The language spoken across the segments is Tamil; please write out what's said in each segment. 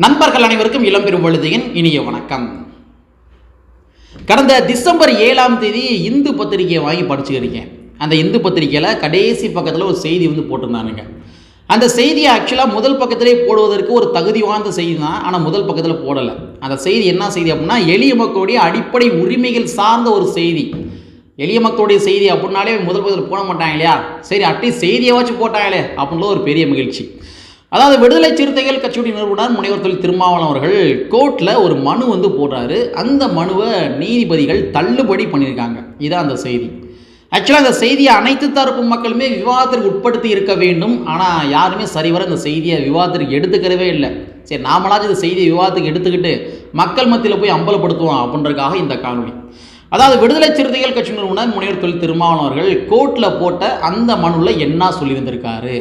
நண்பர்கள் அனைவருக்கும் இளம்பெரும் வழுதியின் இனிய வணக்கம். கடந்த டிசம்பர் ஏழாம் தேதி இந்து பத்திரிகையை வாங்கி படிச்சுக்கிறீங்க அந்த இந்து பத்திரிகையில் கடைசி பக்கத்தில் ஒரு செய்தி வந்து போட்டிருந்தானுங்க. அந்த செய்தியை ஆக்சுவலாக முதல் பக்கத்திலே போடுவதற்கு ஒரு தகுதி வாய்ந்த செய்தி தான் ஆனால் முதல் பக்கத்தில் போடலை. அந்த செய்தி என்ன செய்தி அப்படின்னா எளிய மக்களுடைய அடிப்படை உரிமைகள் சார்ந்த ஒரு செய்தி. எளிய மக்களுடைய செய்தி அப்படின்னாலே முதல் பக்கத்தில் போட மாட்டாங்க இல்லையா? சரி அட்லீஸ்ட் செய்தியை வச்சு போட்டாங்களே அப்படின்ற ஒரு பெரிய மகிழ்ச்சி. அதாவது விடுதலை சிறுத்தைகள் கட்சியுடைய நிறுவனர் முனைவர் தொழில் திருமாவளவன் அவர்கள் கோர்ட்டில் ஒரு மனு வந்து போடுறாரு. அந்த மனுவை நீதிபதிகள் தள்ளுபடி பண்ணியிருக்காங்க. இதான் அந்த செய்தி. ஆக்சுவலாக அந்த செய்தியை அனைத்து தரப்பு மக்களுமே விவாதத்திற்கு உட்படுத்தி இருக்க வேண்டும். ஆனால் யாருமே சரிவர இந்த செய்தியை விவாதத்திற்கு எடுத்துக்கிறவே இல்லை. சரி நாமளாச்சும் இந்த செய்தியை விவாதத்துக்கு எடுத்துக்கிட்டு மக்கள் மத்தியில் போய் அம்பலப்படுத்துவோம் அப்படின்றதுக்காக இந்த காணொலி அதாவது விடுதலை சிறுத்தைகள் கட்சி நிறுவனர் முனைவர் தொழில் திருமாவளவன் அவர்கள் கோர்ட்டில் போட்ட அந்த மனுவில் என்ன சொல்லியிருந்திருக்காரு?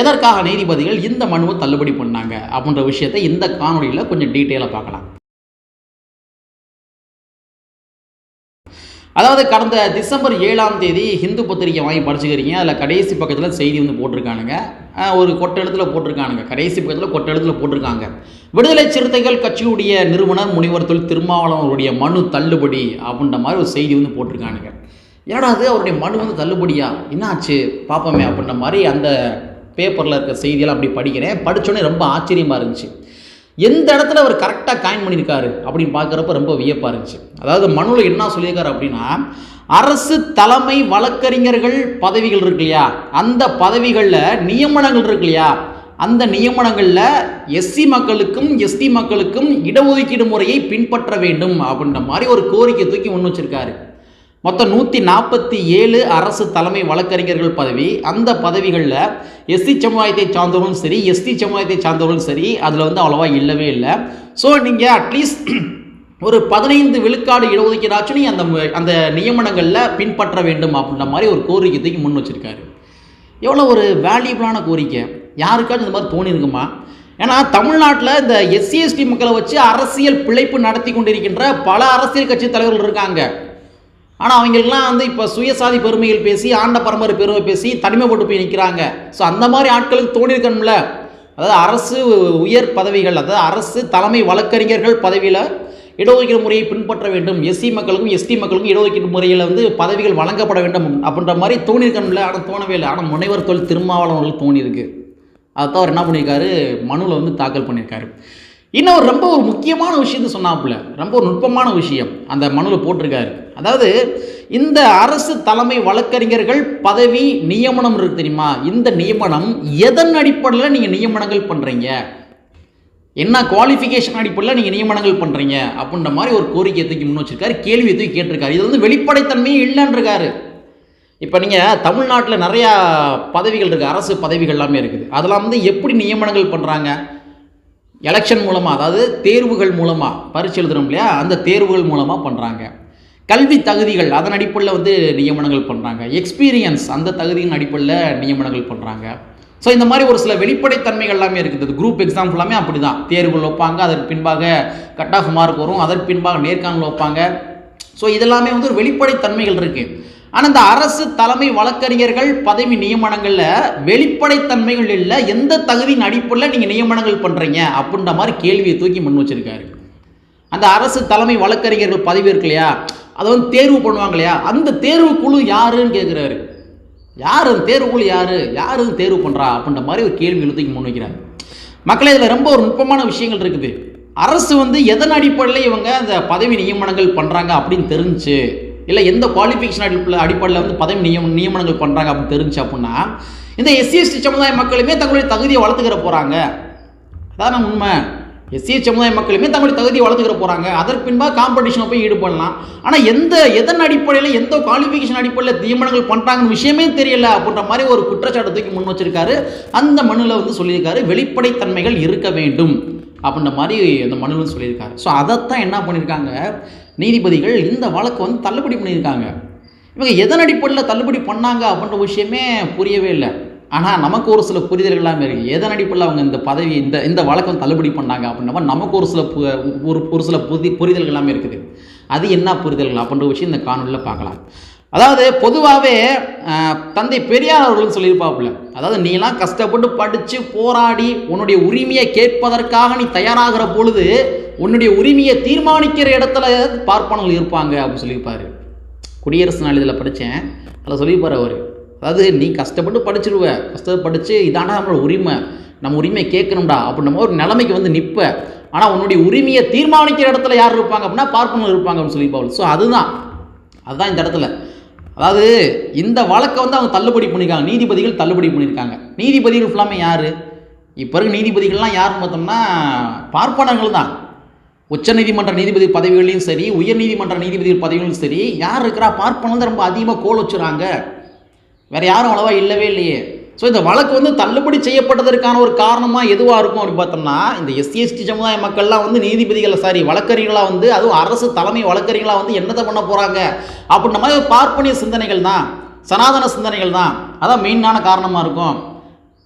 எதற்காக நீதிபதிகள் இந்த மனுவை தள்ளுபடி பண்ணாங்க அப்படின்ற விஷயத்தை இந்த காணொலியில் கொஞ்சம் டீட்டெயிலாக பார்க்கலாம். அதாவது கடந்த டிசம்பர் ஏழாம் தேதி ஹிந்து பத்திரிக்கை வாங்கி படிச்சுக்கிறீங்க. அதில் கடைசி பக்கத்தில் செய்தி வந்து போட்டிருக்கானுங்க. ஒரு கொட்டெழுத்தில் போட்டிருக்கானுங்க. கடைசி பக்கத்தில் கொட்டெழுத்தில் போட்டிருக்காங்க. விடுதலை சிறுத்தைகள் கட்சியுடைய நிறுவனர் முனிவர் தொழில் திருமாவளவன் அவருடைய மனு தள்ளுபடி அப்படின்ற மாதிரி ஒரு செய்தி வந்து போட்டிருக்கானுங்க. ஏடா அது அவருடைய மனு வந்து தள்ளுபடியா? என்னாச்சு? பார்ப்போமே அப்படின்ற மாதிரி அந்த பேப்பரில் இருக்க செய்தியெல்லாம் அப்படி படிக்கிறேன். படித்தோடனே ரொம்ப ஆச்சரியமாக இருந்துச்சு. எந்த இடத்துல அவர் கரெக்டாக காயின் பண்ணியிருக்காரு அப்படின்னு பார்க்குறப்ப ரொம்ப வியப்பாக இருந்துச்சு. அதாவது மனுவில் என்ன சொல்லியிருக்காரு அப்படின்னா அரசு தலைமை வழக்கறிஞர்கள் பதவிகள் இருக்கு இல்லையா? அந்த பதவிகளில் நியமனங்கள் இருக்கு இல்லையா? அந்த நியமனங்களில் எஸ்சி மக்களுக்கும் எஸ்டி மக்களுக்கும் இடஒதுக்கீடு முறையை பின்பற்ற வேண்டும். அப்படின்ற மாதிரி ஒரு கோரிக்கை தூக்கி முன் வச்சிருக்காரு. மொத்தம் நூற்றி நாற்பத்தி ஏழு அரசு தலைமை வழக்கறிஞர்கள் பதவி. அந்த பதவிகளில் எஸ்சி சமுதாயத்தை சார்ந்தவர்களும் சரி எஸ்டி சமுதாயத்தை சார்ந்தவர்களும் சரி அதில் வந்து அவ்வளோவா இல்லவே இல்லை. ஸோ நீங்கள் அட்லீஸ்ட் ஒரு பதினைந்து விழுக்காடு இடஒதுக்கீடாச்சும் நீ அந்த அந்த நியமனங்களில் பின்பற்ற வேண்டும் அப்படின்ற மாதிரி ஒரு கோரிக்கைக்கு முன் வச்சுருக்காரு. எவ்வளோ ஒரு வேல்யூபிளான கோரிக்கை. யாருக்காச்சும் இந்த மாதிரி தோணியிருக்குமா ஏன்னா தமிழ்நாட்டில் இந்த எஸ்சிஎஸ்டி மக்களை வச்சு அரசியல் பிழைப்பு நடத்தி கொண்டிருக்கின்ற பல அரசியல் கட்சி தலைவர்கள் இருக்காங்க. ஆனால் அவங்களுக்குலாம் வந்து இப்போ சுயசாதி பெருமைகள் பேசி ஆண்ட பரம்பரை பெருமை பேசி தனிமைப்பட்டு போய் நிற்கிறாங்க ஸோ அந்த மாதிரி ஆட்களுக்கு தோணியிருக்கணும்ல அதாவது அரசு உயர் பதவிகள் அதாவது அரசு தலைமை வழக்கறிஞர்கள் பதவியில் இடஒதுக்கீடு முறையை பின்பற்ற வேண்டும். எஸ்சி மக்களுக்கும் எஸ்டி மக்களுக்கும் இடஒதுக்கீடு முறையில் வந்து பதவிகள் வழங்கப்பட வேண்டும் அப்படின்ற மாதிரி தோணியிருக்கணும்ல ஆனால் தோணவே இல்லை. ஆனால் முனைவர் தொழில் திருமாவளவன் தோணியிருக்கு. அதை அவர் என்ன பண்ணியிருக்காரு? மனுவில் வந்து தாக்கல் பண்ணியிருக்காரு. இன்னும் ஒரு ரொம்ப ஒரு முக்கியமான விஷயத்தை சொன்னாப்புல. ரொம்ப ஒரு நுட்பமான விஷயம் அந்த மனுவில் போட்டிருக்காரு. அதாவது இந்த அரசு தலைமை வழக்கறிஞர்கள் பதவி நியமனம் இருக்கு தெரியுமா? இந்த நியமனம் எதன் அடிப்படையில் நீங்கள் நியமனங்கள் பண்ணுறீங்க என்ன குவாலிஃபிகேஷன் அடிப்படையில் நீங்கள் நியமனங்கள் பண்ணுறீங்க அப்படின்ற மாதிரி ஒரு கோரிக்கையை தூக்கி முன் வச்சிருக்காரு கேள்வியை தூக்கி கேட்டிருக்காரு. இது வந்து வெளிப்படைத்தன்மையே இல்லைன்றிருக்காரு இப்போ நீங்கள் தமிழ்நாட்டில் நிறையா பதவிகள் இருக்குது அரசு பதவிகள் எல்லாமே இருக்குது. அதெல்லாம் வந்து எப்படி நியமனங்கள் பண்ணுறாங்க எலெக்ஷன் மூலமாக அதாவது தேர்வுகள் மூலமாக பரிசு எழுதுறோம் இல்லையா? அந்த தேர்வுகள் மூலமாக பண்ணுறாங்க கல்வி தகுதிகள் அதன் அடிப்படையில் வந்து நியமனங்கள் பண்ணுறாங்க எக்ஸ்பீரியன்ஸ் அந்த தகுதியின் அடிப்படையில் நியமனங்கள் பண்ணுறாங்க ஸோ இந்த மாதிரி ஒரு சில வெளிப்படைத்தன்மைகள் எல்லாமே இருக்குது. குரூப் எக்ஸாம் எல்லாமே அப்படி தான் தேர்வுகள் வைப்பாங்க அதற்கு பின்பாக கட் ஆஃப் மார்க் வரும் அதற்கு பின்பாக நேர்காணல் வைப்பாங்க. ஸோ இதெல்லாமே வந்து ஒரு வெளிப்படைத்தன்மைகள் இருக்குது ஆனால் இந்த அரசு தலைமை வழக்கறிஞர்கள் பதவி நியமனங்களில் வெளிப்படைத்தன்மைகள் இல்லை எந்த தகுதியின் அடிப்படையில் நீங்கள் நியமனங்கள் பண்ணுறீங்க அப்படின்ற மாதிரி கேள்வியை தூக்கி முன் வச்சிருக்காரு. அந்த அரசு தலைமை வழக்கறிஞர்கள் பதவி இருக்கு இல்லையா? அதை வந்து தேர்வு பண்ணுவாங்க இல்லையா? அந்த தேர்வு குழு யாருன்னு கேட்குறாரு யார்? அந்த தேர்வு குழு யார்? யார் இது தேர்வு பண்ணுறா அப்படின்ற மாதிரி ஒரு கேள்வி தூக்கி முன் வைக்கிறார் மக்களே இதில் ரொம்ப ஒரு நுட்பமான விஷயங்கள் இருக்குது. அரசு வந்து எதன் அடிப்படையில் இவங்க அந்த பதவி நியமனங்கள் பண்ணுறாங்க அப்படின்னு தெரிஞ்சு இல்லை எந்த குவாலிஃபிகேஷன் அடிப்பில் அடிப்படையில் வந்து பதவி நியம நியமனங்கள் பண்ணுறாங்க அப்படின்னு தெரிஞ்சு அப்படின்னா இந்த எஸ்சி எஸ்டி சமுதாய மக்களுமே தங்களுடைய தகுதியை வளர்த்துக்கிற போகிறாங்க அதான் உண்மை? எஸ்சி சமுதாய மக்களுமே தங்களுடைய தகுதியை வளர்த்துக்கிற போகிறாங்க அதற்கு பின்பாக காம்படிஷனை போய் ஈடுபடலாம். ஆனால் எந்த எதன் அடிப்படையில் எந்த குவாலிஃபிகேஷன் அடிப்படையில் நியமனங்கள் பண்ணுறாங்கன்னு விஷயமே தெரியல அப்படின்ற மாதிரி ஒரு குற்றச்சாட்டு தூக்கி முன் வச்சிருக்காரு. அந்த மனுவில் வந்து சொல்லியிருக்காரு வெளிப்படைத்தன்மைகள் இருக்க வேண்டும் அப்படின்ற மாதிரி அந்த மனுவில் சொல்லியிருக்காரு. ஸோ அதைத்தான் என்ன பண்ணியிருக்காங்க நீதிபதிகள் இந்த வழக்கு வந்து தள்ளுபடி பண்ணியிருக்காங்க. இவங்க எதன் அடிப்படையில் தள்ளுபடி பண்ணாங்க அப்படின்ற விஷயமே புரியவே இல்லை. ஆனால் நமக்கு ஒரு சில புரிதல்கள் எல்லாமே இருக்குது எதன் அடிப்படையில் அவங்க இந்த பதவி இந்த இந்த வழக்கு வந்து தள்ளுபடி பண்ணாங்க அப்படின்னா நமக்கு ஒரு சில ஒரு ஒரு சில புதி புரிதல்கள் எல்லாமே இருக்குது. அது என்ன புரிதல்கள் அப்படின்ற விஷயம் இந்த காணொலியில் பார்க்கலாம். அதாவது பொதுவாகவே தந்தை பெரியார் அவர்கள் சொல்லியிருப்பாப்புல அதாவது நீலாம் கஷ்டப்பட்டு படித்து போராடி உன்னுடைய உரிமையை கேட்பதற்காக நீ தயாராகிற பொழுது உன்னுடைய உரிமையை தீர்மானிக்கிற இடத்துல பார்ப்பனர்கள் இருப்பாங்க அப்படின்னு சொல்லியிருப்பார். குடியரசு நாளிதழில் படித்தேன். அதில் சொல்லியிருப்பார் அவர். அதாவது நீ கஷ்டப்பட்டு படிச்சிருவ கஷ்டப்பட்டு படித்து இதாண்டா நம்மளோட உரிமை நம்ம உரிமையை கேட்கணும்டா அப்படின்னும் ஒரு நிலைமைக்கு வந்து நிற்ப. ஆனால் உன்னுடைய உரிமையை தீர்மானிக்கிற இடத்துல யார் இருப்பாங்க அப்படின்னா பார்ப்பனர்கள் இருப்பாங்க அப்படின்னு சொல்லியிருப்பாங்க ஸோ அதுதான். அதுதான் இந்த இடத்துல. அதாவது இந்த வழக்கை வந்து அவங்க தள்ளுபடி பண்ணியிருக்காங்க நீதிபதிகள் தள்ளுபடி பண்ணியிருக்காங்க நீதிபதிகள் ஃபுல்லாமே யார்? இப்போ இருக்க நீதிபதிகள்லாம் யாருன்னு பார்த்தோம்னா பார்ப்பனர்கள் தான். உச்சநீதிமன்ற நீதிபதி பதவிகளையும் சரி உயர்நீதிமன்ற நீதிபதிகள் பதவிகளும் சரி யார் இருக்கிறா பார்ப்பனம் தான் ரொம்ப அதிகமாக கோல் வச்சுறாங்க. வேறு யாரும் அவ்வளோவா இல்லவே இல்லையே. ஸோ இந்த வழக்கு வந்து தள்ளுபடி செய்யப்பட்டதற்கான ஒரு காரணமாக எதுவாக இருக்கும் அப்படின்னு பார்த்தோம்னா இந்த எஸ்சி எஸ்டி சமுதாய மக்கள்லாம் வந்து நீதிபதிகளை சாரி வழக்கறிஞர்களாக வந்து அதுவும் அரசு தலைமை வழக்கறிஞர்களாக வந்து என்னத்தை பண்ண போகிறாங்க அப்படின்ற மாதிரி பார்ப்பனிய சிந்தனைகள் தான் சனாதன சிந்தனைகள் தான். அதான் மெயினான காரணமாக இருக்கும்.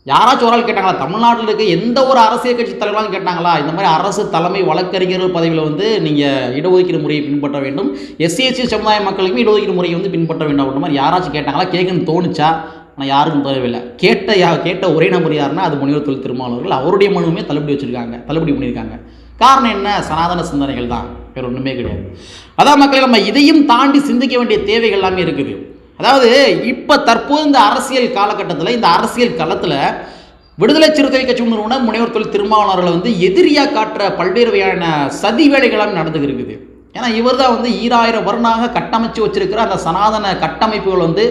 யாராச்சும் ஒரு ஆள் கேட்டாங்களா தமிழ்நாட்டில் இருக்க எந்த ஒரு அரசியல் கட்சி தலைவர்களும் கேட்டாங்களா இந்த மாதிரி அரசு தலைமை வழக்கறிஞர்கள் பதவியில் வந்து நீங்கள் இடஒதுக்கீடு முறையை பின்பற்ற வேண்டும் எஸ்சி எஸ்சி சமுதாய மக்களுக்கும் இடஒதுக்கீடு முறையை வந்து பின்பற்ற வேண்டும் அப்படின்ற மாதிரி யாராச்சும் கேட்டாங்களா கேட்குன்னு தோணுச்சா? ஆனால் யாருக்கும் தேவையில்லை. கேட்ட யா கேட்ட ஒரே நபர் யாருன்னா அது முனிவர் தொழில் திருமாவளவர்கள். அவருடைய மனுவுமே தள்ளுபடி வச்சுருக்காங்க தள்ளுபடி பண்ணியிருக்காங்க. காரணம் என்ன? சனாதன சிந்தனைகள் தான். வேறு ஒன்றுமே கிடையாது. அதான் மக்களை நம்ம இதையும் தாண்டி சிந்திக்க வேண்டிய தேவைகள் எல்லாமே இருக்குது. அதாவது இப்போ தற்போது இந்த அரசியல் காலகட்டத்தில் இந்த அரசியல் களத்தில் விடுதலை சிறுத்தை கட்சி நிறுவனம் முனைவர் தொழில் திருமாவளவர்களை வந்து எதிரியாக காட்டுற பல்வேறு வகையான சதி வேலைகளாக நடந்துகிட்டு இருக்குது. ஏன்னா இவர் தான் வந்து ஈராயிரம் வருடமாக கட்டமைச்சு வச்சிருக்கிற அந்த சனாதன கட்டமைப்புகள் வந்து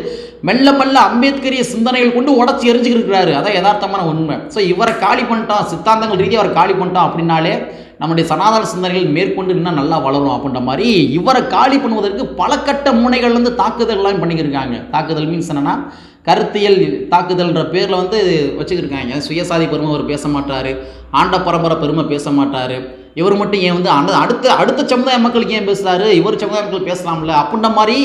மெல்ல மெல்ல அம்பேத்கரிய சிந்தனைகள் கொண்டு உடச்சி எரிஞ்சுக்கிருக்கிறாரு. அதான் யதார்த்தமான உண்மை. ஸோ இவரை காலி பண்ணிட்டான் சித்தாந்தங்கள் ரீதியாக அவரை காலி பண்ணிட்டோம் அப்படின்னாலே நம்முடைய சனாதன சிந்தனைகள் மேற்கொண்டு இன்னும் நல்லா வளரும் அப்படின்ற மாதிரி இவரை காலி பண்ணுவதற்கு பல கட்ட முனைகள்லேருந்து தாக்குதல்லாம் பண்ணிக்கிருக்காங்க. தாக்குதல் மீன்ஸ் என்னென்னா கருத்தியல் தாக்குதல்ன்ற பேரில் வந்து வச்சுக்கிருக்காங்க. சுயசாதி பெருமை அவர் பேச மாட்டார். ஆண்ட பரம்பரை பெருமை பேச மாட்டார். இவர் மட்டும் ஏன் வந்து அந்த அடுத்த அடுத்த சமுதாய மக்களுக்கு ஏன் பேசுகிறாரு இவர் சமுதாய மக்கள் பேசலாம்ல? அப்படின்ற மாதிரி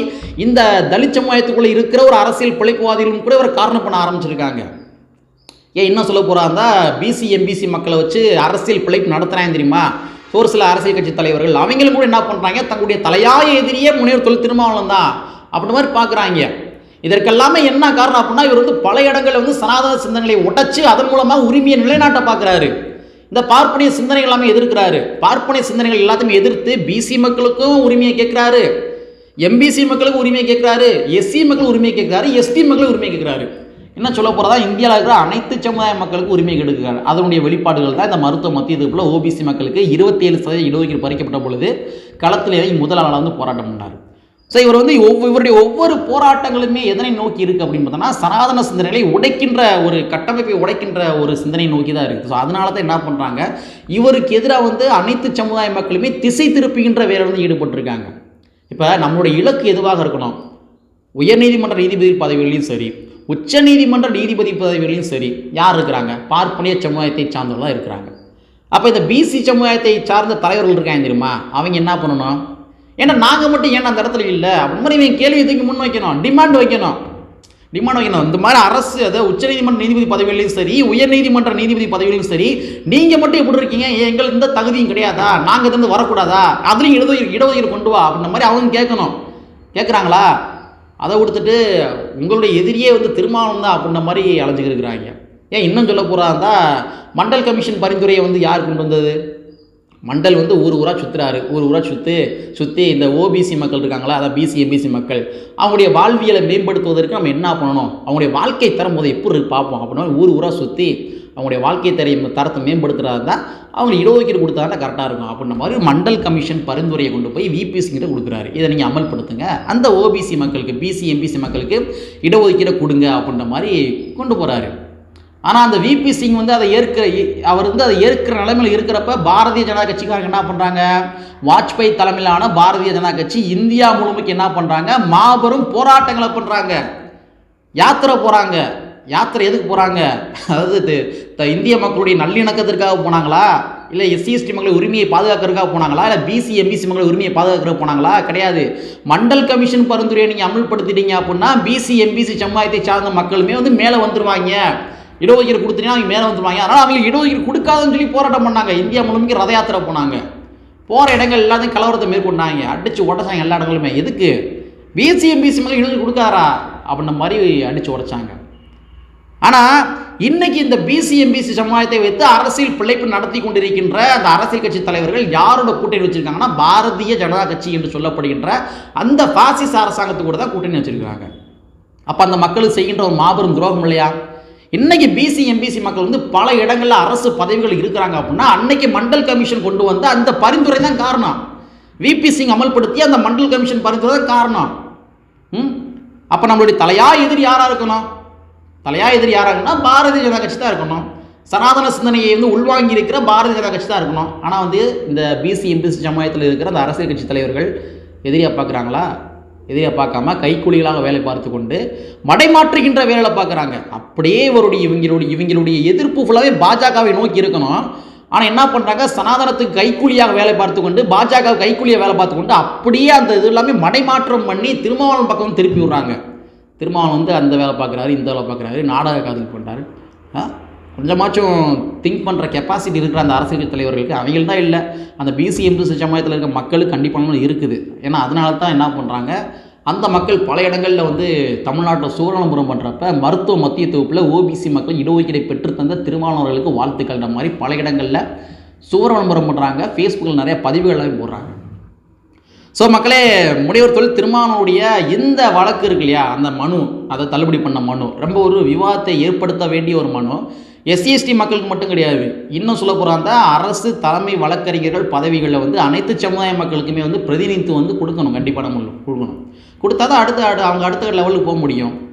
இந்த தலித் சமுதாயத்துக்குள்ளே இருக்கிற ஒரு அரசியல் பிழைப்புவாதிகளும் கூட இவர் காரணம் பண்ண ஆரம்பிச்சிருக்காங்க. ஏன் என்ன சொல்ல போகிறாருந்தா பிசி எம்பிசி மக்களை வச்சு அரசியல் பிழைப்பு நடத்துகிறாங்க தெரியுமா? ஒரு சில அரசியல் கட்சி தலைவர்கள் அவங்களும் கூட என்ன பண்ணுறாங்க தங்களுடைய தலையாய எதிரியே முனைவர் தொழில் திருமாவளம் தான் அப்படி மாதிரி பார்க்குறாங்க இதற்கெல்லாமே என்ன காரணம் அப்படின்னா இவர் வந்து பல இடங்களில் வந்து சனாதன சிந்தனைகளை உடைச்சு அதன் மூலமாக உரிமையை நிலைநாட்ட பார்க்குறாரு இந்த பார்ப்பனிய சிந்தனைகள் எல்லாமே எதிர்க்கிறாரு. பார்ப்பனிய சிந்தனைகள் எல்லாத்தையுமே எதிர்த்து பிசி மக்களுக்கும் உரிமையை கேட்குறாரு. எம்பிசி மக்களுக்கு உரிமையை கேட்குறாரு. எஸ்சி மக்கள் உரிமையை கேட்குறாரு. எஸ்டி மக்களுக்கு உரிமையை கேட்குறாரு. என்ன சொல்ல போகிறதா இந்தியாவில் இருக்கிற அனைத்து சமுதாய மக்களுக்கு உரிமை கெடுக்கிறார் அதனுடைய வெளிப்பாடுகள் தான் இந்த மருத்துவ மத்திய இதுக்குள்ள ஓபிசி மக்களுக்கு இருபத்தி ஏழு சதவீத இடஒதுக்கீடு பறிக்கப்பட்ட பொழுது களத்தில் முதலாளர் முதல் ஆளாக வந்து போராட்டம் பண்ணார். ஸோ இவர் வந்து ஒவ்வொரு இவருடைய ஒவ்வொரு போராட்டங்களுமே எதனை நோக்கி இருக்குது அப்படின்னு பார்த்தோன்னா சனாதன சிந்தனைகளை உடைக்கின்ற ஒரு கட்டமைப்பை உடைக்கின்ற ஒரு சிந்தனை நோக்கி தான் இருக்குது ஸோ அதனால தான் என்ன பண்ணுறாங்க இவருக்கு எதிராக வந்து அனைத்து சமுதாய மக்களுமே திசை திருப்புகின்ற வேலை வந்து ஈடுபட்டிருக்காங்க. இப்போ நம்மளுடைய இலக்கு எதுவாக இருக்கணும்? உயர்நீதிமன்ற நீதிபதி பதவிகளையும் சரி உச்சநீதிமன்ற நீதிபதி பதவிகளையும் சரி யார் இருக்கிறாங்க? பார்ப்பனிய சமுதாயத்தை சார்ந்தவர்களாக இருக்கிறாங்க. அப்போ இந்த பிசி சமுதாயத்தை சார்ந்த தலைவர்கள் இருக்காங்க தெரியுமா? அவங்க என்ன பண்ணணும்? ஏன்னா நாங்கள் மட்டும் ஏன் அந்த இடத்துல இல்லை. அப்படி மாதிரி இவன் கேள்வி தூக்கி முன் வைக்கணும். டிமாண்ட் வைக்கணும். டிமாண்ட் வைக்கணும். இந்த மாதிரி அரசு அதாவது உச்சநீதிமன்ற நீதிபதி பதவிகளையும் சரி உயர்நீதிமன்ற நீதிபதி பதவியிலையும் சரி நீங்கள் மட்டும் எப்படி இருக்கீங்க? எங்களுக்கு இந்த தகுதியும் கிடையாதா? நாங்கள் இருந்து வரக்கூடாதா? அதுலேயும் இடஒதுக்கீடு இடஒதுக்கீடு கொண்டு வா. அப்படின்ற மாதிரி அவங்க கேட்கணும். கேட்குறாங்களா? அதை கொடுத்துட்டு உங்களுடைய எதிரியே வந்து திருமாவளம் தான் அப்படின்ற மாதிரி அலைஞ்சிக்கிட்டு இருக்கிறாங்க. ஏன் இன்னும் சொல்ல போகிறாந்தா மண்டல் கமிஷன் பரிந்துரையை வந்து யார் கொண்டு வந்தது? மண்டல் வந்து ஊர் ஊராக சுற்றுறாரு ஊர் ஊராக சுற்றி சுற்றி இந்த ஓபிசி மக்கள் இருக்காங்களா? அதான் பிசி எம்பிசி மக்கள். அவங்களுடைய வாழ்வியலை மேம்படுத்துவதற்கு நம்ம என்ன பண்ணணும்? அவங்களுடைய வாழ்க்கை தரம் போதை எப்படி இருக்கு பார்ப்போம்? அப்படின்னா ஊர் ஊராக சுற்றி அவங்களுடைய வாழ்க்கை தரையும் தரத்தை மேம்படுத்துறாரு தான் அவங்க இடஒதுக்கீடு கொடுத்தா தான் கரெக்டாக இருக்கும். அப்படின்ற மாதிரி மண்டல் கமிஷன் பரிந்துரையை கொண்டு போய் விபிசிங்கிட்ட கொடுக்குறாரு. இதை நீங்கள் அமல்படுத்துங்க. அந்த ஓபிசி மக்களுக்கு பிசி எம்பிசி மக்களுக்கு இடஒதுக்கீடை கொடுங்க அப்படின்ற மாதிரி கொண்டு போகிறாரு ஆனால் அந்த விபி சிங் வந்து அதை ஏற்க அவர் வந்து அதை ஏற்கிற நிலைமையில் இருக்கிறப்ப பாரதிய ஜனதா கட்சிக்காரங்க என்ன பண்ணுறாங்க வாஜ்பாய் தலைமையிலான பாரதிய ஜனதா கட்சி இந்தியா முழுமைக்கு என்ன பண்ணுறாங்க மாபெரும் போராட்டங்களை பண்ணுறாங்க யாத்திரை போகிறாங்க யாத்திரை எதுக்கு போகிறாங்க அதாவது த- இந்திய மக்களுடைய நல்லிணக்கத்திற்காக போனாங்களா? இல்லை எஸ்சி எஸ்டி மக்கள் உரிமையை பாதுகாக்கிறதுக்காக போனாங்களா? இல்லை பிசி எம்பிசி மக்கள் உரிமையை பாதுகாக்கிற போனாங்களா? கிடையாது. மண்டல் கமிஷன் பரிந்துரையை நீங்கள் அமல்படுத்திட்டீங்க அப்படின்னா பிசி எம்பிசி சமுதாயத்தை சார்ந்த மக்களுமே வந்து மேலே வந்துடுவாங்க இடஒதுக்கீடு கொடுத்தீங்கன்னா அவங்க மேலே வந்துருவாங்க. அதனால் அவங்க இடஒதுக்கீடு கொடுக்காதுன்னு சொல்லி போராட்டம் பண்ணாங்க. இந்தியா முழுமைக்கு ரத யாத்திரை போனாங்க. போகிற இடங்கள் எல்லாத்தையும் கலவரத்தை மேற்கொண்டாங்க. அடித்து உடச்சாங்க எல்லா இடங்களுமே. எதுக்கு? பிசி மக்கள் இடஒதுக்கீடு கொடுக்காரா அப்படின்ற மாதிரி அடித்து உடைச்சாங்க. ஆனால் இன்னைக்கு இந்த பிசிஎம்பிசி சமுதாயத்தை வைத்து அரசியல் பிழைப்பு நடத்தி கொண்டிருக்கின்ற அந்த அரசியல் கட்சி தலைவர்கள் யாரோட கூட்டணி வச்சிருக்காங்கன்னா பாரதிய ஜனதா கட்சி என்று சொல்லப்படுகின்ற அந்த பாசிச அரசாங்கத்து கூட தான் கூட்டணி வச்சிருக்காங்க அப்போ அந்த மக்களுக்கு செய்கின்ற ஒரு மாபெரும் துரோகம் இல்லையா? இன்னைக்கு பிசி எம்பிசி மக்கள் வந்து பல இடங்களில் அரசு பதவிகள் இருக்கிறாங்க அப்படின்னா அன்னைக்கு மண்டல் கமிஷன் கொண்டு வந்த அந்த பரிந்துரை தான் காரணம். விபி சிங் அமல்படுத்தி அந்த மண்டல் கமிஷன் பரிந்துரை தான் காரணம். ம்? அப்போ நம்மளுடைய தலையா எதிரி யாராக இருக்கணும்? தலையா எதிரி யாராங்கன்னா பாரதிய ஜனதா கட்சி தான் இருக்கணும். சனாதன சிந்தனையை வந்து உள்வாங்கி இருக்கிற பாரதிய ஜனதா கட்சி தான் இருக்கணும். ஆனால் வந்து இந்த பிசி எம்பிசி ஜமாயத்தில் இருக்கிற அந்த அரசியல் கட்சி தலைவர்கள் எதிரியாக பார்க்குறாங்களா எதிரியை பார்க்காம கைக்கூலிகளாக வேலை பார்த்து கொண்டு மடைமாற்றுகின்ற வேலையை பார்க்குறாங்க. அப்படியே இவருடைய இவங்களுடைய இவங்களுடைய எதிர்ப்பு ஃபுல்லாகவே பாஜகவை நோக்கி இருக்கணும். ஆனால் என்ன பண்ணுறாங்க சனாதனத்துக்கு கைக்கூலியாக வேலை பார்த்து கொண்டு பாஜக கைக்கூலியாக வேலை பார்த்து கொண்டு அப்படியே அந்த இது எல்லாமே மடைமாற்றம் பண்ணி திருமாவளவன் பக்கம் திருப்பி விடுறாங்க. திருமாவளவன் வந்து அந்த வேலை பார்க்குறாரு இந்த வேலை பார்க்குறாரு நாடக காதல் பண்ணுறாரு ஆ? கொஞ்சமாச்சும் திங்க் பண்ணுற கெப்பாசிட்டி இருக்கிற அந்த அரசியல் தலைவர்களுக்கு அவங்கள் தான் இல்லை. அந்த பிசி எம்பிசி சமயத்தில் இருக்க மக்களுக்கு கண்டிப்பாக இருக்குது. ஏன்னா அதனால தான் என்ன பண்ணுறாங்க அந்த மக்கள் பல இடங்களில் வந்து தமிழ்நாட்டில் சூரணபுரம் பண்ணுறப்ப மருத்துவ மத்திய தொகுப்பில் ஓபிசி மக்கள் இடஒதுக்கீடை பெற்று தந்த திருமாவளவர்களுக்கு வாழ்த்துக்கள்ன்ற மாதிரி பல இடங்களில் சூரணபுரம் பண்ணுறாங்க ஃபேஸ்புக்கில் நிறைய பதிவுகளாக போடுறாங்க. ஸோ மக்களே முடையவர் தொழில் திருமாவனுடைய இந்த வழக்கு இருக்கு இல்லையா? அந்த மனு அதை தள்ளுபடி பண்ண மனு. ரொம்ப ஒரு விவாதத்தை ஏற்படுத்த வேண்டிய ஒரு மனு. எஸ்சிஎஸ்டி மக்களுக்கு மட்டும் கிடையாது. இன்னும் சொல்ல போகிறாங்க அரசு தலைமை வழக்கறிஞர்கள் பதவிகளில் வந்து அனைத்து சமுதாய மக்களுக்குமே வந்து பிரதிநிதித்துவம் வந்து கொடுக்கணும். கண்டிப்பாக நம்ம கொடுக்கணும். கொடுத்தா தான் அடுத்த அடு- அவங்க அடுத்த லெவலுக்கு போக முடியும்.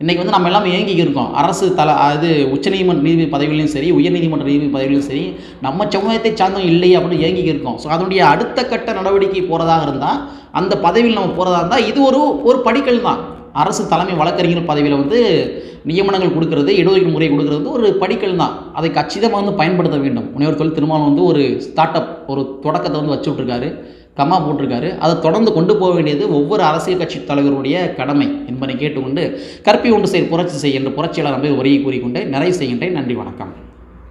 இன்றைக்கி வந்து நம்ம எல்லாம் ஏங்கி இருக்கோம். அரசு தலை அது உச்சநீதிமன்ற நீதிபதி பதவிகளையும் சரி உயர்நீதிமன்ற நீதிபதி பதவியிலும் சரி நம்ம சமுதாயத்தை சார்ந்தவங்க இல்லை அப்படின்னு ஏங்கி இருக்கோம். ஸோ அதனுடைய அடுத்த கட்ட நடவடிக்கை போகிறதாக இருந்தால் அந்த பதவியில் நம்ம போகிறதா இருந்தால் இது ஒரு ஒரு படிக்கல் தான். அரசு தலைமை வழக்கறிஞர் பதவியில் வந்து நியமனங்கள் கொடுக்கறது இடஒதுக்கீடு முறை கொடுக்கறது வந்து ஒரு படிக்கல் தான். அதை கச்சிதமாக வந்து பயன்படுத்த வேண்டும். முனைவர் தொழில் திருமாவளவன் வந்து ஒரு ஸ்டார்ட் அப் ஒரு தொடக்கத்தை வந்து வச்சு விட்ருக்காரு கம்மா போட்டிருக்காரு. அதை தொடர்ந்து கொண்டு போக வேண்டியது ஒவ்வொரு அரசியல் கட்சி தலைவருடைய கடமை என்பதை கேட்டுக்கொண்டு கற்பி ஒன்று செய் புரட்சி செய் என்ற புரட்சியாளர் நம்பி உரையை கூறிக்கொண்டு நிறைவு செய்கின்றேன். நன்றி வணக்கம்.